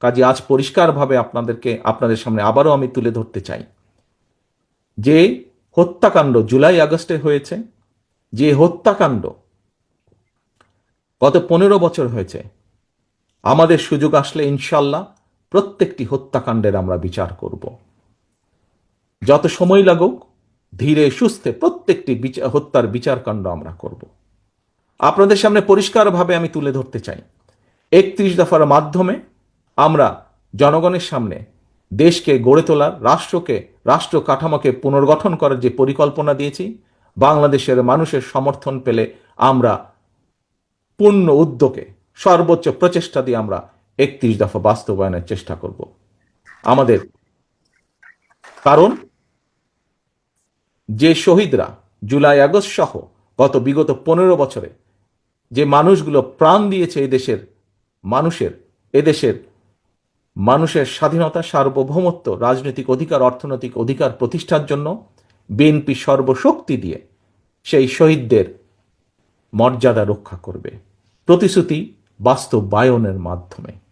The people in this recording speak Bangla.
কাজে আজ পরিষ্কারভাবে আপনাদেরকে, আপনাদের সামনে আবারও আমি তুলে ধরতে চাই। যে হত্যাকাণ্ড জুলাই আগস্টে হয়েছে, যে হত্যাকাণ্ড গত পনেরো বছর হয়েছে, আমাদের সুযোগ আসলে ইনশাল্লাহ প্রত্যেকটি হত্যাকাণ্ডের আমরা বিচার করব। যত সময় লাগুক, ধীরে সুস্থে প্রত্যেকটি হত্যার বিচারকাণ্ড আমরা করব। আপনাদের সামনে পরিষ্কারভাবে আমি তুলে ধরতে চাই। একত্রিশ দফার মাধ্যমে আমরা জনগণের সামনে দেশকে গড়ে তোলার, রাষ্ট্রকে, রাষ্ট্র কাঠামোকে পুনর্গঠন করার যে পরিকল্পনা দিয়েছি, বাংলাদেশের মানুষের সমর্থন পেলে আমরা পূর্ণ উদ্যোগে, সর্বোচ্চ প্রচেষ্টা দিয়ে আমরা একত্রিশ দফা বাস্তবায়নের চেষ্টা করব। আমাদের কারণ, যে শহীদরা জুলাই আগস্ট সহ গত বিগত পনেরো বছরে যে মানুষগুলো প্রাণ দিয়েছে এদেশের মানুষের, এদেশের মানুষের স্বাধীনতা, সার্বভৌমত্ব, রাজনৈতিক অধিকার, অর্থনৈতিক অধিকার প্রতিষ্ঠার জন্য বিএনপি সর্বশক্তি দিয়ে সেই শহীদদের মর্যাদা রক্ষা করবে। প্রতিশ্রুতি বাস্তবায়নের মাধ্যমে।